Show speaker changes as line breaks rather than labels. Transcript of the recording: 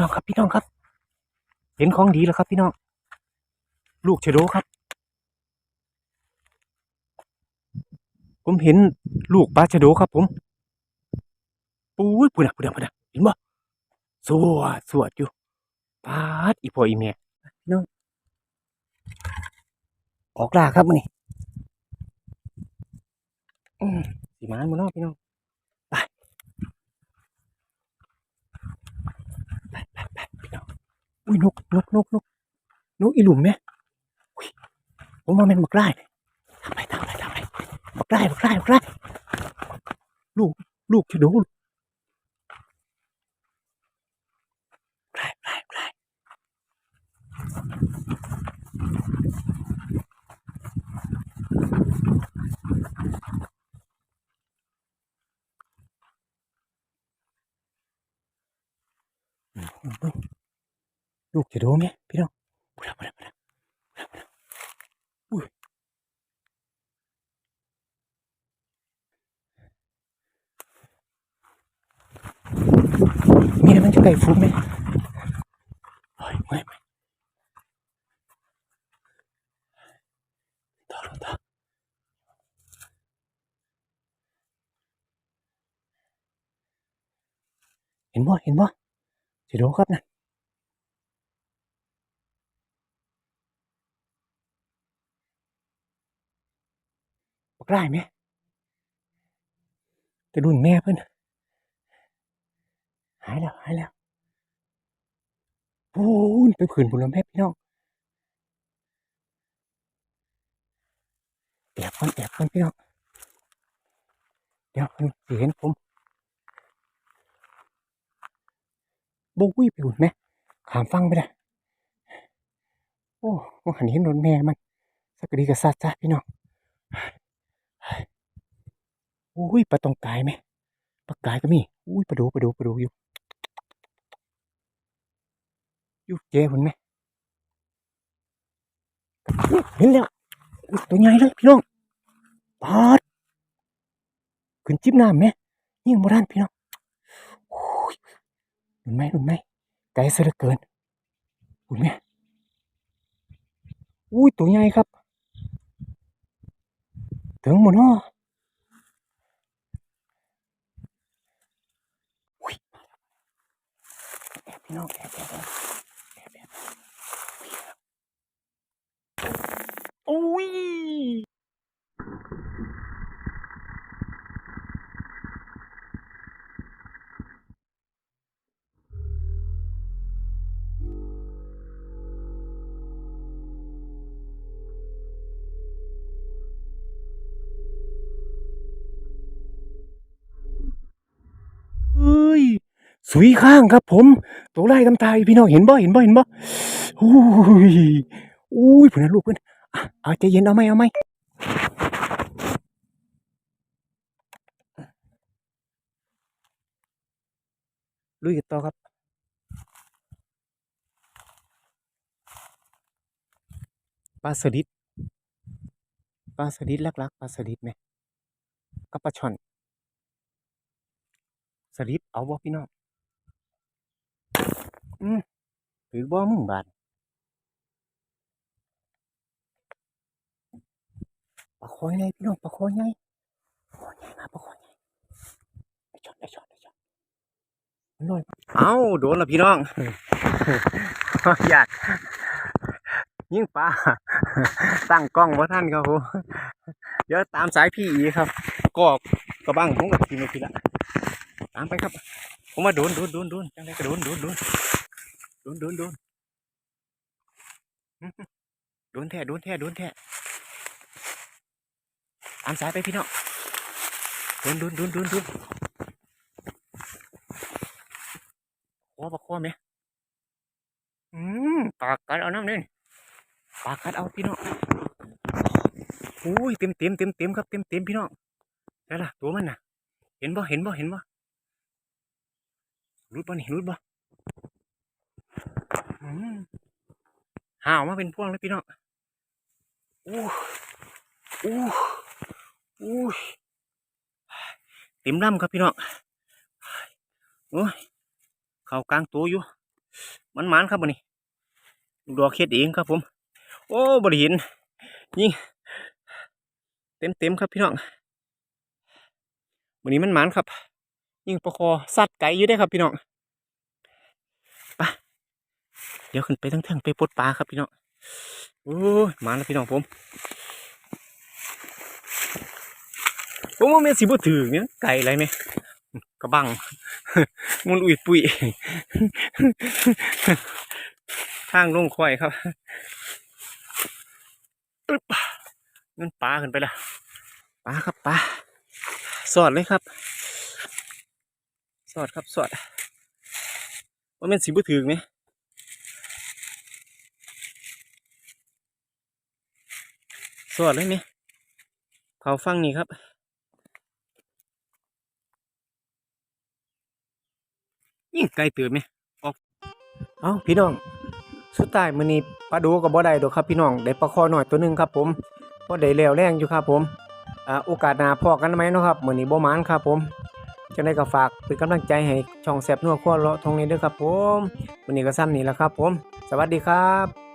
น้องครับพี่น้องครับ เห็นของดีแล้วครับพี่น้อง ลูกเชโดครับ ผมเห็นลูกปลาเชโดครับผมปุ้ยปุ่นอะปุ่นอะปุ่นอะเห็นบ่สวดสวดอยู่ปาดอีพ่ออีแม่พี่น้องออกล่าครับมันนี่สีมานมาเนาะพี่น้อง ไป ไปไปไปพี่น้อง อุ้ยนกนกนกนกนกอีหลุมเนี่ยอุ้ยผมว่ามันบักไล่ทำไปทำไปทำไปบักไล่บักไล่บักไล่ลูกลูกจะดูไล่ไล่ไล่ ลูกจะโดูไหมพี่น้องพูดแล้วพูดแล้วพูดแล้วพูดแล้วอุ้ยมีอะไรมันจะไก่ฟุ้งไหมเฮ้ยไม่ไม่ต่อลงต่อเห็นบ่เห็นบ่จะดูครับนะ บอกได้ไหมจะดุนแม่เพิ่อนหายแล้วหายแล้วโอ้ยไปผืนบุญแม่พี่น้องแอบก่อนแอบก่อนพี่น้องเดี๋ยวเพิ่นสิเห็นผมบกุ้ยไปหุ่นไหมขามฟังไปได้โอ้หันเห็นรถแม่มันสักดีกับซาจ้าพี่น้อง อุ้ยปลาตองกายไหมปลากายก็มีอุ้ยปลาดูปลาดูปลาดูอยู่อยู่เจ้หุ่นไหมเห็นแล้วตัวใหญ่เลยพี่น้องปาดขึ้นจิ้มน้ำไหมยิ่งโบราณพี่น้องโอ้ยเห็นไหมเห็นไหมไกลเหลือเกินเห็นไหมอุ้ยตัวใหญ่ครับ ถึงหมดเนาะ สุยข้างครับ ผมตัวไล่ตำตายพี่น้องเห็นบ่เห็นบ่เห็นบ่อุ้ยอุ้ยเพื่อนลูกเพื่อนอะเอาใจเย็นเอาไหมเอาไหมลุยกันต่อครับปลาสลิดปลาสลิดลักๆปลาสลิดไหมกับปลาช่อนสลิปเอาบ่พี่น้อง ถือบ่มึงบาดปลาคอยไงพี่น้องปลาคอยไงปลาคอยไงมาปลาคอยไงไอ้ช็อตไอ้ช็อตไอ้ช็อตมันลอยเอาโดนละพี่น้องอยากยิงปลาตั้งกล้องว่าท่านครับผมเดี๋ยวตามสายพี่อีครับก็กระบังผมกับทีมทีละตามไปครับ ผมมาโดนโดนโดนโดนจังไรก็โดนโดนโดน โดนโดนโดนโดนแท้โดนแท้โดนแท้ตามสายไปพี่น้องโดนโดนโดนโดนโดนคว้าปากคว้าไหมอืมปากกัดเอาน้ำเนี่ยปากกัดเอาพี่น้องโอ้ยเต็มเต็มเต็มเต็มครับเต็มเต็มพี่น้องได้ละตัวมันน่ะ เห็นบ่เห็นบ่เห็นบ่รุดบ่นี่รุดบ่ ห่าวมาเป็นพวงเลยพี่น้องอู้อู้อู้เต็มลำครับพี่น้องโอ้ยเข่ากลางตัวอยู่ มันมานครับวันนี้ลูดอกเฮ็ดเองครับผม โอ้บริห็นยิงเต็มเต็มครับพี่น้องวันนี้มันมานครับ ยิงประคอสัตว์ไก่อยู่ได้ครับพี่น้องไป เดี๋ยวขึ้นไปทั้งทิงๆไปปลดปลาครับพี่น้องโอ้ยมาแล้วพี่น้องผมผมว่าแม่นสิบ่ถือเนี่ยไก่อะไรไหมกระบังมุนอุ้ยปุยทางลงควายครับอึ๊บนั่นปลาขึ้นไปล้วปลาครับปลาสอดเลยครับสอดครับสอดว่าเป็นสีบุถือไหม อดเลยไหมเขาฟังนี่ครับยิ่งไกลเตือนไหมออกเอาพี่น้องสุดท้ายมื้อนี้ปลาดูก็บ่ได้ดอกครับพี่น้องได้ปลาคอหน่อยตัวหนึงครับ ผมบ่ได้แล้วแรงอยู่ครับ ผมอ่าโอกาสหน้าพอกันไหมเนาะครับมือนี้บ่มานครับผมจังได๋ก็ฝากเป็นกำลังใจให้ช่องแซ่บนัวครัวเลาะทงนี้ด้วยครับ ผมมื้อนี้ก็ซ้ำนี้แหละครับ ผม สวัสดีครับ